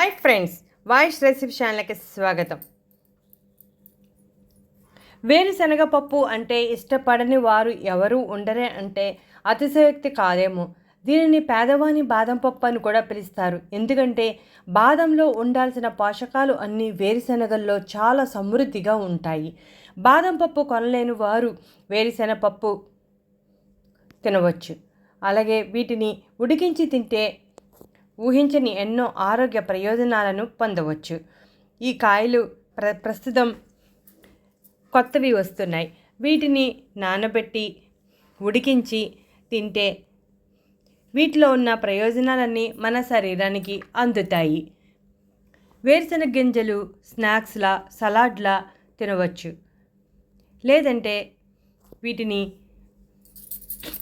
Hi friends voice recipe ఛానల్కి స్వాగతం. వేరుశనగ పప్పు అంటే ఇష్టపడని వారు ఎవరు ఉండరే అంటే అతిశయోక్తి కాదేమో. దీనిని పేదవాని బాదం పప్పు అని కూడా పిలుస్తారు. ఎందుకంటే బాదంలో ఉండాల్సిన పోషకాలు అన్నీ వేరుశనగల్లో చాలా సమృద్ధిగా ఉంటాయి. బాదం పప్పు కొనలేని వారు వేరుశెనగ పప్పు తినవచ్చు. అలాగే వీటిని ఉడికించి తింటే ఊహించని ఎన్నో ఆరోగ్య ప్రయోజనాలను పొందవచ్చు. ఈ కాయలు ప్ర ప్రస్తుతం కొత్తవి వస్తున్నాయి. వీటిని నానబెట్టి ఉడికించి తింటే వీటిలో ఉన్న ప్రయోజనాలన్నీ మన శరీరానికి అందుతాయి. వేరుశనగ గింజలు స్నాక్స్లా సలాడ్లా తినవచ్చు. లేదంటే వీటిని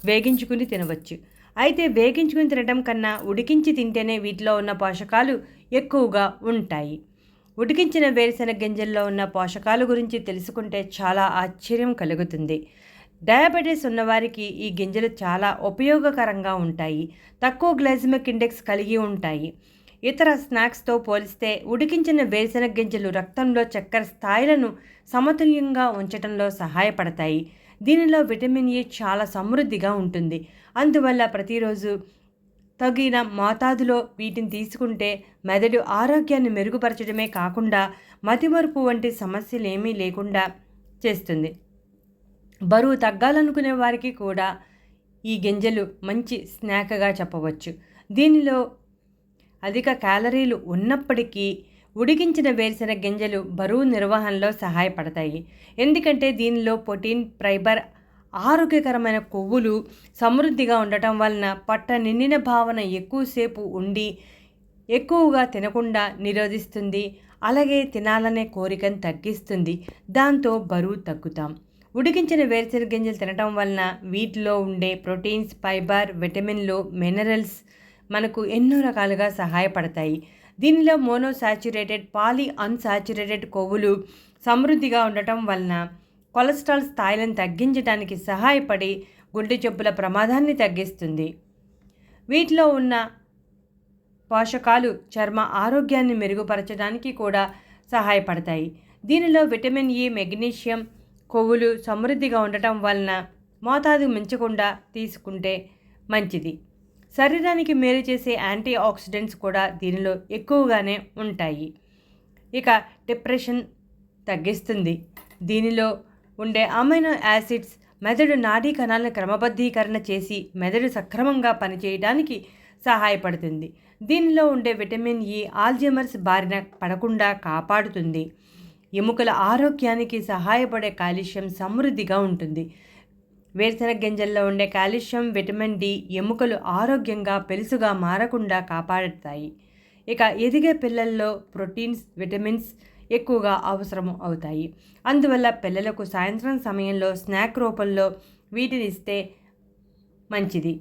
వేగించుకుని తినవచ్చు. అయితే వేగించుకుని తినడం కన్నా ఉడికించి తింటేనే వీటిలో ఉన్న పోషకాలు ఎక్కువగా ఉంటాయి. ఉడికించిన వేరుశెనగ గింజల్లో ఉన్న పోషకాల గురించి తెలుసుకుంటే చాలా ఆశ్చర్యం కలుగుతుంది. డయాబెటీస్ ఉన్నవారికి ఈ గింజలు చాలా ఉపయోగకరంగా ఉంటాయి. తక్కువ గ్లైజమిక్ ఇండెక్స్ కలిగి ఉంటాయి. ఇతర స్నాక్స్తో పోలిస్తే ఉడికించిన వేరుశెనగ గింజలు రక్తంలో చక్కెర స్థాయిలను సమతుల్యంగా ఉంచడంలో సహాయపడతాయి. దీనిలో విటమిన్ ఏ చాలా సమృద్ధిగా ఉంటుంది. అందువల్ల ప్రతిరోజు తగిన మోతాదులో వీటిని తీసుకుంటే మెదడు ఆరోగ్యాన్ని మెరుగుపరచడమే కాకుండా మతిమరుపు వంటి సమస్యలు ఏమీ లేకుండా చేస్తుంది. బరువు తగ్గాలనుకునే వారికి కూడా ఈ గింజలు మంచి స్నాక్గా చెప్పవచ్చు. దీనిలో అధిక క్యాలరీలు ఉన్నప్పటికీ ఉడికించిన వేరుశెనగ గింజలు బరువు నిర్వహణలో సహాయపడతాయి. ఎందుకంటే దీనిలో ప్రోటీన్ ఫైబర్ ఆరోగ్యకరమైన కొవ్వులు సమృద్ధిగా ఉండటం వలన పట్ట నిండిన భావన ఎక్కువసేపు ఉండి ఎక్కువగా తినకుండా నిరోధిస్తుంది. అలాగే తినాలనే కోరికను తగ్గిస్తుంది. దాంతో బరువు తగ్గుతాం. ఉడికించిన వేరుశెనగ గింజలు తినటం వలన వీటిలో ఉండే ప్రోటీన్స్ ఫైబర్ విటమిన్లు మినరల్స్ మనకు ఎన్నో రకాలుగా సహాయపడతాయి. దీనిలో మోనోసాచురేటెడ్ పాలీ అన్సాచురేటెడ్ కొవ్వులు సమృద్ధిగా ఉండటం వలన కొలెస్ట్రాల్ స్థాయిలను తగ్గించడానికి సహాయపడి గుండె జబ్బుల ప్రమాదాన్ని తగ్గిస్తుంది. వీటిలో ఉన్న పోషకాలు చర్మ ఆరోగ్యాన్ని మెరుగుపరచడానికి కూడా సహాయపడతాయి. దీనిలో విటమిన్ ఈ మెగ్నీషియం కొవ్వులు సమృద్ధిగా ఉండటం వలన మోతాదు మించకుండా తీసుకుంటే మంచిది. శరీరానికి మేలు చేసే యాంటీ ఆక్సిడెంట్స్ కూడా దీనిలో ఎక్కువగానే ఉంటాయి. ఇక డిప్రెషన్ తగ్గిస్తుంది. దీనిలో ఉండే అమైనో యాసిడ్స్ మెదడు నాడీ కణాలను క్రమబద్ధీకరణ చేసి మెదడు సక్రమంగా పనిచేయడానికి సహాయపడుతుంది. దీనిలో ఉండే విటమిన్ ఈ ఆల్జమర్స్ బారిన పడకుండా కాపాడుతుంది. ఎముకల ఆరోగ్యానికి సహాయపడే కాల్షియం సమృద్ధిగా ఉంటుంది. వేరుశనగ గింజల్లో ఉండే కాల్షియం విటమిన్ డి ఎముకలు ఆరోగ్యంగా పెలుసుగా మారకుండా కాపాడుతాయి. ఇక ఎదిగే పిల్లల్లో ప్రోటీన్స్ విటమిన్స్ ఎక్కువగా అవసరం అవుతాయి. అందువల్ల పిల్లలకు సాయంత్రం సమయంలో స్నాక్ రూపంలో వీటిని ఇస్తే మంచిది.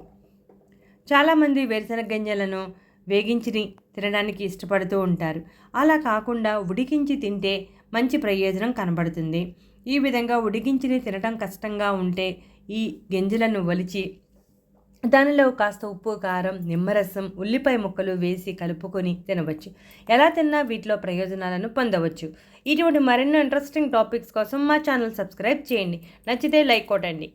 చాలామంది వేరుశనగ గింజలను వేగించి తినడానికి ఇష్టపడుతూ ఉంటారు. అలా కాకుండా ఉడికించి తింటే మంచి ప్రయోజనం కనబడుతుంది. ఈ విధంగా ఉడికించి తినడం కష్టంగా ఉంటే ఈ గింజలను వలిచి దానిలో కాస్త ఉప్పు కారం నిమ్మరసం ఉల్లిపాయ ముక్కలు వేసి కలుపుకొని తినవచ్చు. ఎలా తిన్నా వీటిలో ప్రయోజనాలను పొందవచ్చు. ఇటువంటి మరెన్నో ఇంట్రెస్టింగ్ టాపిక్స్ కోసం మా ఛానల్ సబ్స్క్రైబ్ చేయండి. నచ్చితే లైక్ కొట్టండి.